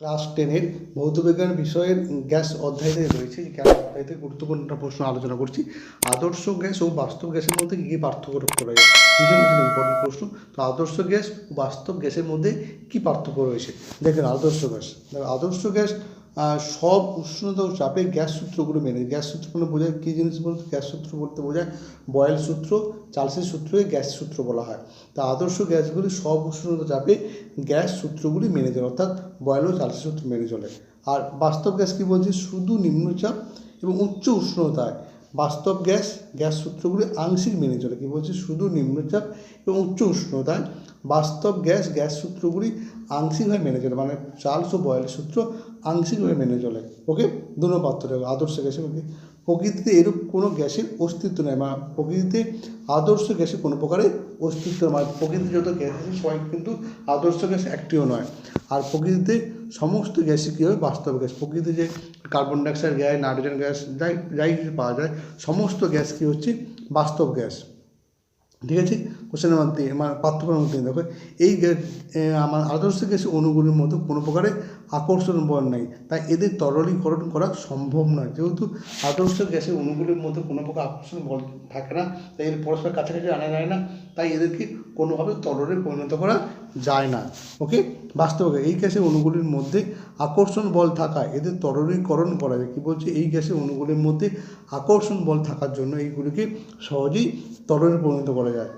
Class টেনের ভৌতবিজ্ঞান বিষয়ের gas অধ্যায়তে রয়েছে গ্যাস অধ্যায়তে গুরুত্বপূর্ণ প্রশ্ন আলোচনা করছি। আদর্শ গ্যাস ও বাস্তব গ্যাসের মধ্যে কী কী পার্থক্য যায়? ভীষণ ভীষণ ইম্পর্টেন্ট প্রশ্ন। তো আদর্শ গ্যাস ও বাস্তব গ্যাসের মধ্যে কী পার্থক্য রয়েছে? দেখেন, আদর্শ গ্যাস। আদর্শ গ্যাস সব উষ্ণতা ও চাপে গ্যাস সূত্রগুলো মেনে গ্যাস সূত্র মানে বোঝায় কী জিনিস বলতে? গ্যাস সূত্র বলতে বোঝায় বয়েল সূত্র, চার্লসের সূত্রকে গ্যাস সূত্র বলা হয়। তা আদর্শ গ্যাসগুলি সব উষ্ণতা চাপে গ্যাস সূত্রগুলি মেনে চলে, অর্থাৎ বয়েল ও চার্লসের সূত্র মেনে চলে। আর বাস্তব গ্যাস কী বলছে? শুধু নিম্নচাপ এবং উচ্চ উষ্ণতায়। বাস্তব গ্যাস গ্যাস সূত্রগুলি আংশিক মেনে চলে, কী বলছে? শুধু নিম্নচাপ এবং উচ্চ উষ্ণতায়। বাস্তব গ্যাস গ্যাস সূত্রগুলি আংশিকভাবে মেনে চলে মানে চার্লস ও বয়েলের সূত্র আংশিকভাবে মেনে চলে। ওকে দুটো পাত্র আদর্শ গ্যাসের ওকে প্রকৃতিতে এরূপ কোনো গ্যাসের অস্তিত্ব নেই মানে প্রকৃতিতে আদর্শ গ্যাসের কোনো প্রকারের অস্তিত্ব নয় মানে প্রকৃতিতে যত গ্যাস আছে, সবাই কিন্তু আদর্শ গ্যাস একটিও নয়। আর প্রকৃতিতে সমস্ত গ্যাসই কী হবে বাস্তব গ্যাস। প্রকৃতিতে যে carbon dioxide gas nitrogen gas যাই যাই কিছু পাওয়া যায়, সমস্ত গ্যাস কী হচ্ছে? বাস্তব গ্যাস। ঠিক আছে? কোশ্চেন কোশ্চেনের মানে পার্থক্য পার্থক্যের তিন দেখো। এই আমার আদর্শ গ্যাসের অণুগুলির মধ্যে কোনো প্রকারে আকর্ষণ বল নাই। তাই এদের তরলীকরণ করা সম্ভব নয়। যেহেতু আদর্শ গ্যাসের অণুগুলির মধ্যে কোনো প্রকার আকর্ষণ বল থাকে না, তাই এর পরস্পর কাছাকাছি আনা যায় না, তাই এদেরকে কোনোভাবে তরলে পরিণত করা যায় না। ওকে বাস্তবে এই গ্যাসের অণুগুলির মধ্যে আকর্ষণ বল থাকায় এদের তরলীকরণ করা যায়। কী বলছে? এই গ্যাসের অণুগুলির মধ্যে আকর্ষণ বল থাকার জন্য এইগুলিকে সহজেই তরলে পরিণত করা যায়।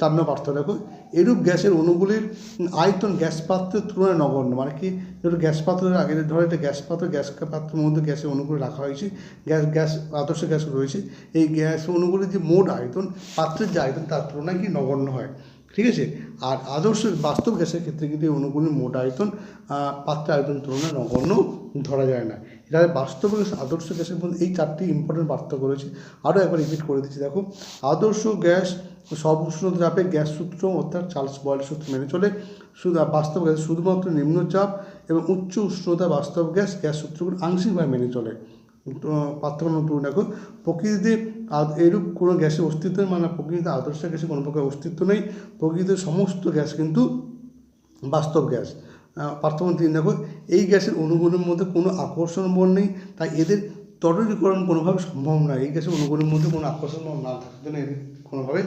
চার নম্বর পার্থক্য দেখো। এরূপ গ্যাসের অণুগুলির আয়তন গ্যাস পাত্রের তুলনায় নগণ্য। মানে কি? যেটা গ্যাস পাত্রের আগে ধরো একটা গ্যাস পাত্র, গ্যাস পাত্রের মধ্যে গ্যাসের অণুগুলি রাখা হয়েছে। গ্যাস গ্যাস, আদর্শ গ্যাস রয়েছে। এই গ্যাস অণুগুলির যে মোট আয়তন, পাত্রের যে আয়তন, তার তুলনায় কি নগণ্য হয়? ঠিক আছে? আর আদর্শ বাস্তব গ্যাসের ক্ষেত্রে কিন্তু এই অণুগুলির মোট আয়তন আহ, পাত্রের আয়তন তুলনায় নগণ্য ধরা যায় না। এটা বাস্তব গ্যাস আদর্শ গ্যাসের মধ্যে এই চারটি ইম্পর্টেন্ট পার্থক্য রয়েছে। আরও একবার রিপিট করে দিচ্ছি দেখো। আদর্শ গ্যাস সব উষ্ণতা চাপে গ্যাস সূত্র অর্থাৎ চার্লস বয়েল সূত্র মেনে চলে। শুধু বাস্তব গ্যাস শুধুমাত্র নিম্নচাপ এবং উচ্চ উষ্ণতা বাস্তব গ্যাস গ্যাস সূত্রগুলো আংশিকভাবে মেনে চলে। পার্থক্য নতুন দেখো প্রকৃতিতে এরূপ কোনো গ্যাসের অস্তিত্ব নেই, মানে প্রকৃতিতে আদর্শ গ্যাসের কোনো প্রকার অস্তিত্ব নেই। প্রকৃতিতে সমস্ত গ্যাস কিন্তু বাস্তব গ্যাস। পার্থক্য তিন দেখো এই গ্যাসের অণুগুলির মধ্যে কোনো আকর্ষণ বল নেই তাই এদের তরলীকরণ কোনোভাবে সম্ভব নয়। এই গ্যাসের অণুগুলির মধ্যে কোনো আকর্ষণ বল না থাকার জন্য এদের কোনোভাবে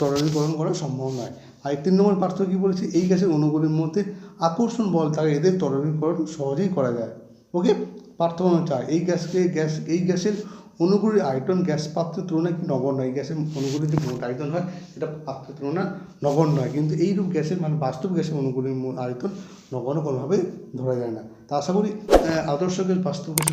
তরলীকরণ করা সম্ভব নয়। আর তিন নম্বর পার্থক্য কী বলেছে? এই গ্যাসের অণুগুলির মধ্যে আকর্ষণ বল থাকে এদের তরলীকরণ সহজেই করা যায়। ওকে পার্থক্য চার এই গ্যাসকে গ্যাস এই গ্যাসের অণুগুলির আয়তন গ্যাস পাত্রের তুলনায় কি নগণ্য। এই গ্যাসের অনুগুলি যে মোট আয়তন হয় এটা পাত্রের তুলনা নগণ্য হয়। কিন্তু এইরূপ গ্যাসের মানে বাস্তব গ্যাসের অনুগুলির আয়তন নগণ্য কোনোভাবে ধরা যায় না। তা আশা করি আদর্শ গ্যাস বাস্তব গ্যাসের